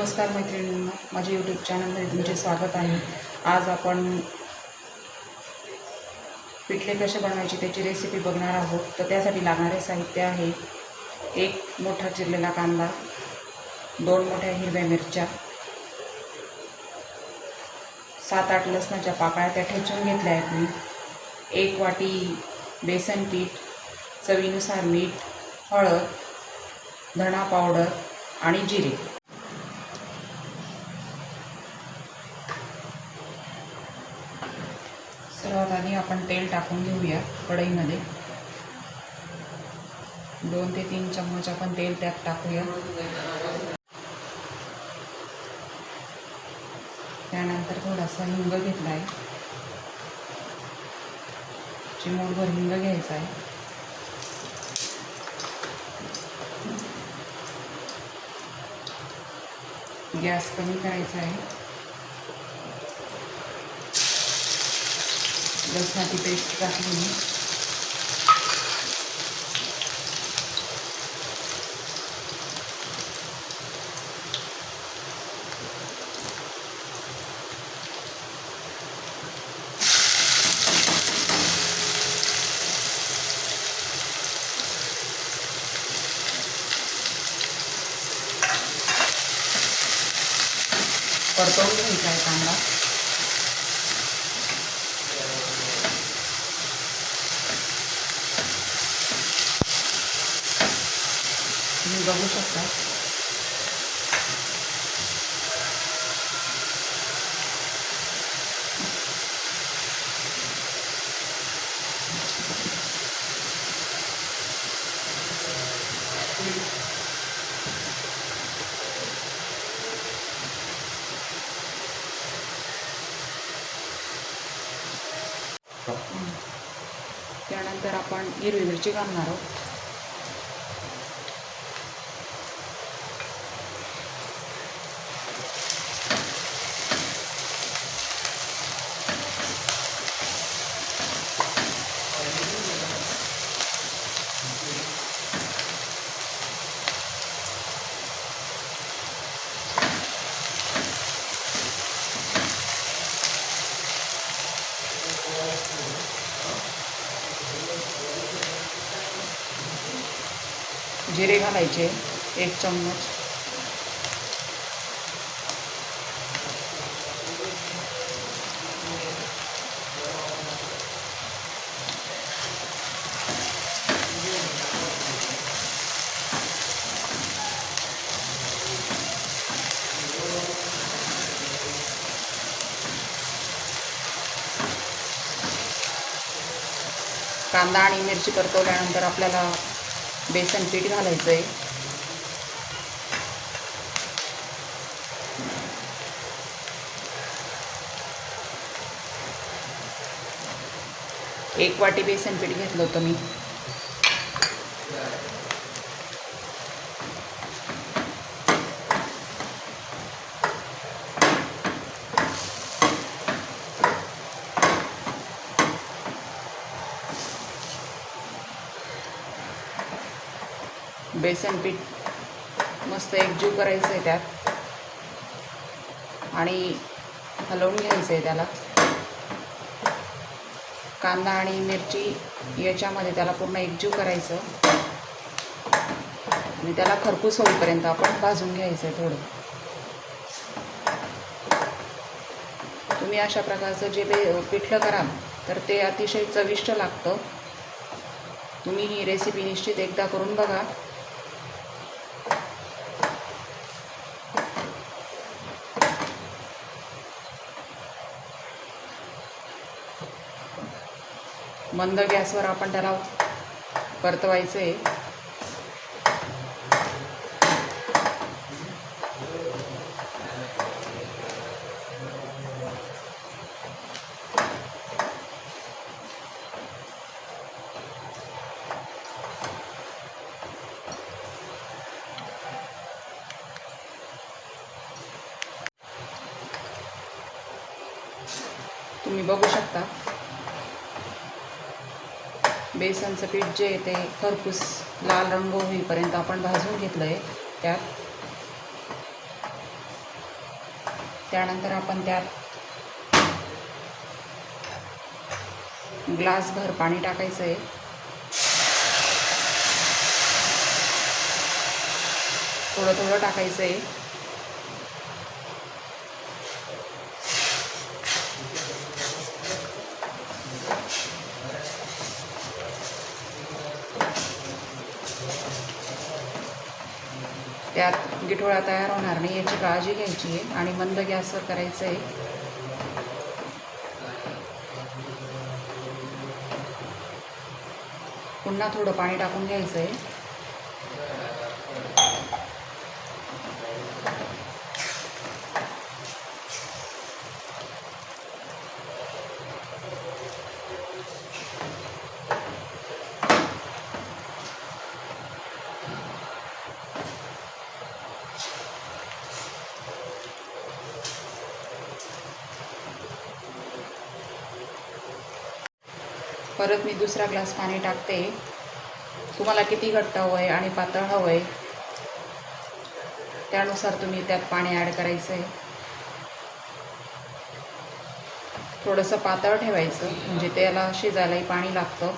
नमस्कार मैत्रिणींना माझ्या यूट्यूब चॅनलमध्ये तुमचे स्वागत आहे. आज आपण पिठले कसे बनवायचे त्याची रेसिपी बघणार आहोत. तर त्यासाठी लागणारे साहित्य आहे एक मोठा चिरलेला कांदा दोन मोठ्या हिरव्या मिरच्या सात आठ लसणाच्या पाकळ्या त्या ठेचून घेतल्या आहेत मी. एक वाटी बेसन पीठ चवीनुसार मीठ हळद धणा पावडर आणि जिरे. आपण तेल टाकून घेऊया कढईमध्ये. दोन ते तीन चम्मच आपण तेल त्यात टाकूया. त्यानंतर थोडासा हिंग घेतला आहे चिमूटभर हिंग घ्यायचा आहे गॅस कमी करायचा आहे लसणाची पेस्ट टाकली मी. परतवून घ्यायचा आहे कांदा. तुम्ही बघू शकता त्यानंतर आपण हिरवी मिरची घालणार आहोत. जिरे घालायचे एक चम्मच. कांदा आणि मिरची परतवल्यानंतर आपल्याला बेसन पीठ घालायचं आहे एक वाटी बेसन पीठ घेतलं होतं मी. बेसन पीठ मस्त एकजीव करायचं आहे त्यात. आणि हलवून घ्यायचं आहे त्याला. कांदा आणि मिरची याच्यामध्ये त्याला पूर्ण एकजीव करायचं. आणि त्याला खरपूस होईपर्यंत आपण भाजून घ्यायचं आहे थोडं. तुम्ही अशा प्रकारचं जे बे पिठलं कराल तर ते अतिशय चविष्ट लागतं. तुम्ही ही रेसिपी निश्चित एकदा करून बघा. मंद गॅसवर आपण त्याला परतवायचं आहे तुम्ही बघू शकता. बेसनचं पीठ जे आहे ते खरपूस लाल रंग होईपर्यंत आपण भाजून घेतलं आहे त्यात. त्यानंतर आपण त्यात ग्लासभर पाणी टाकायचं आहे थोडं थोडं टाकायचं आहे त्यात गिठोळा तयार होणार नाही याची काळजी घ्यायची आहे आणि मंद गॅसवर करायचं आहे. पुन्हा थोडं पाणी टाकून घ्यायचं आहे. परत मी दुसरा ग्लास पाणी टाकते. तुम्हाला किती घट्ट हवं आहे आणि पातळ हवं आहे त्यानुसार तुम्ही त्यात पाणी ॲड करायचं आहे थोडंसं पातळ ठेवायचं म्हणजे त्याला शिजायलाही पाणी लागतं.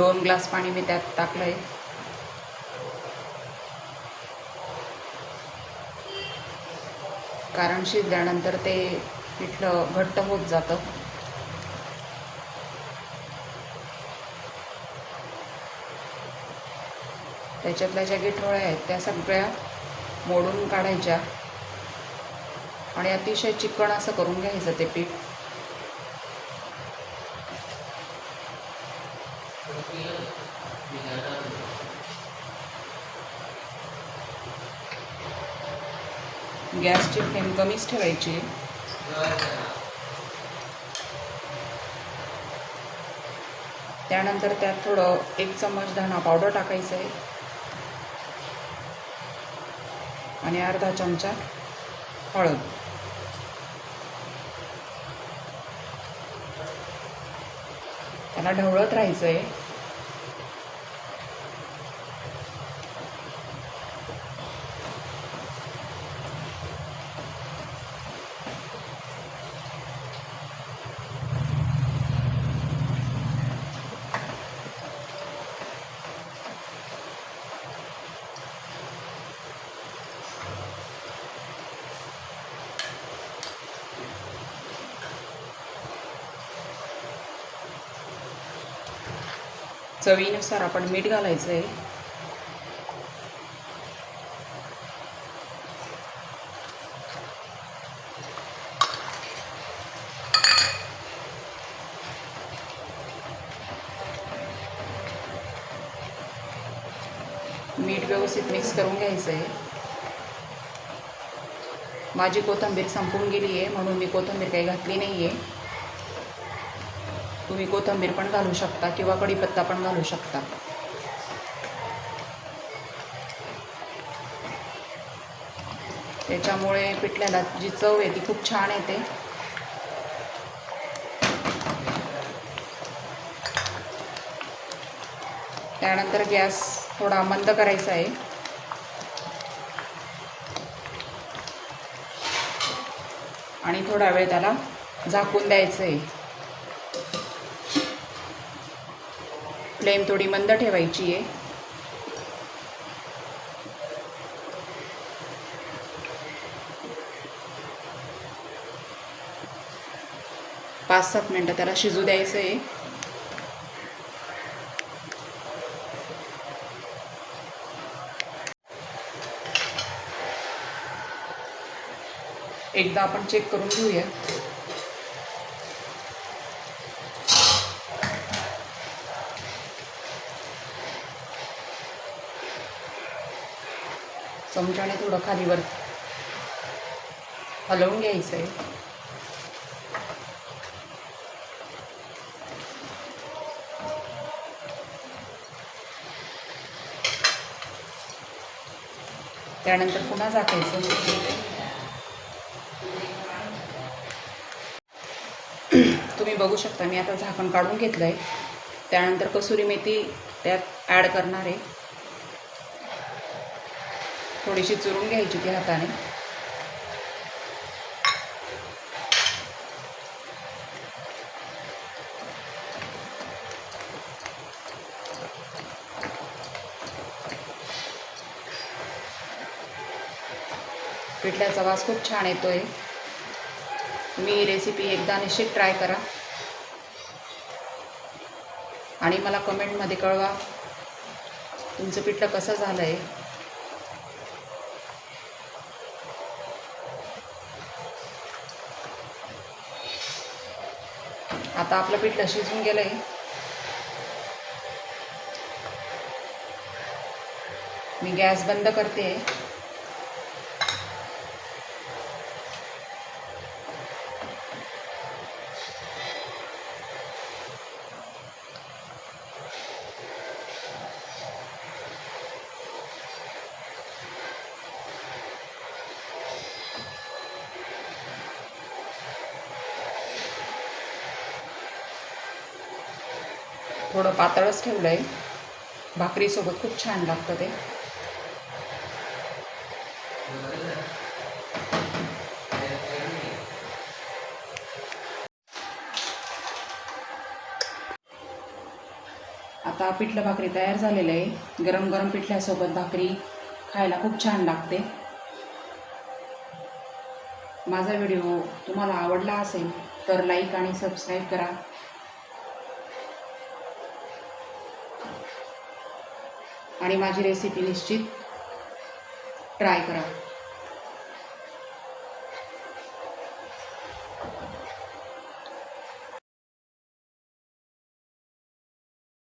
दोन ग्लास पाणी मी त्यात टाकलं आहे कारण शिजल्यानंतर ते पिठलं घट्ट होत जातं. त्याच्यातल्या ज्या गिठोळ्या आहेत त्या सगळ्या मोडून काढायच्या. आणि अतिशय चिकण असं करून घ्यायचं ते पीठ. गॅसची फ्लेम कमीच ठेवायची. त्यानंतर त्यात थोडं एक चम्मच धणा पावडर टाकायचं आहे. आणि अर्धा चमचा हळद. त्याला ढवळत राहायचं आहे चवीनुसार आपण मीठ घालायचं आहे मीठ व्यवस्थित मिक्स करून घ्यायचं आहे माझी कोथिंबीर संपून गेली आहे म्हणून मी कोथिंबीर काही घातली नाही आहे तुम्ही कोथिंबीर पण घालू शकता किंवा कढीपत्ता पण घालू शकता. त्याच्यामुळे पिठल्याला जी चव आहे ती खूप छान येते. त्यानंतर गॅस थोडा मंद करायचा आहे. आणि थोडा वेळ त्याला झाकून द्यायचं आहे. फ्लेम थोडी मंद ठेवायची आहे. पाच सात मिनटं त्याला शिजू द्यायचं आहे एकदा आपण चेक करून घेऊया. चमच्याने थोडं खालीवर हलवून घ्यायचं आहे त्यानंतर पुन्हा झाकायचं. तुम्ही बघू शकता मी आता झाकण काढून घेतलं आहे त्यानंतर कसुरी मेथी त्यात ॲड करणार आहे. थोडीशी चुरून घ्यायची ती हाताने. पिठल्याचा वास खूप छान येतोय. तुम्ही ही रेसिपी एकदा निश्चित ट्राय करा. आणि मला कमेंटमध्ये कळवा तुमचं पिठलं कसं झालं आहे आता आपलं पिठलं शिजून गेलं आहे मी गॅस बंद करते. थोडं पातळच ठेवलं आहे भाकरीसोबत खूप छान लागतं ते. आता पिठलं भाकरी तयार झालेलं आहे. गरम गरम पिठल्यासोबत भाकरी खायला खूप छान लागते. माझा व्हिडिओ तुम्हाला आवडला असेल तर लाईक आणि सबस्क्राईब करा. आणि माझी रेसिपी निश्चित ट्राय करा.